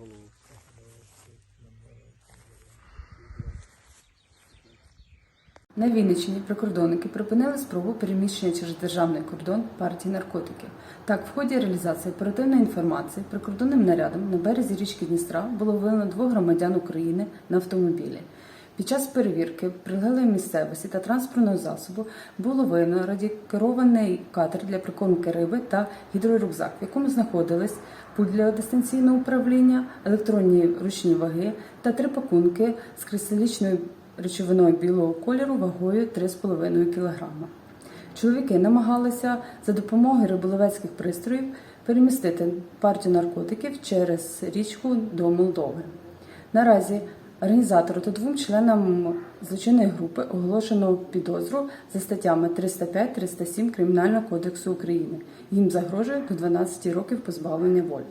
голову. На Вінниччині прикордонники припинили спробу переміщення через державний кордон партії наркотиків. Так, в ході реалізації оперативної інформації прикордонним нарядом на березі річки Дністра було виявлено двох громадян України на автомобілі. Під час перевірки прилеглої місцевості та транспортного засобу було виявлено радіокерований катер для прикормки риби та гідрорюкзак, в якому знаходились пульт для дистанційного управління, електронні ручні ваги та три пакунки з кристалічною речовиною білого кольору вагою 3,5 кг. Чоловіки намагалися за допомогою риболовецьких пристроїв перемістити партію наркотиків через річку до Молдови. Наразі організатору та двом членам злочинної групи оголошено підозру за статтями 305-307 Кримінального кодексу України. Їм загрожує до 12 років позбавлення волі.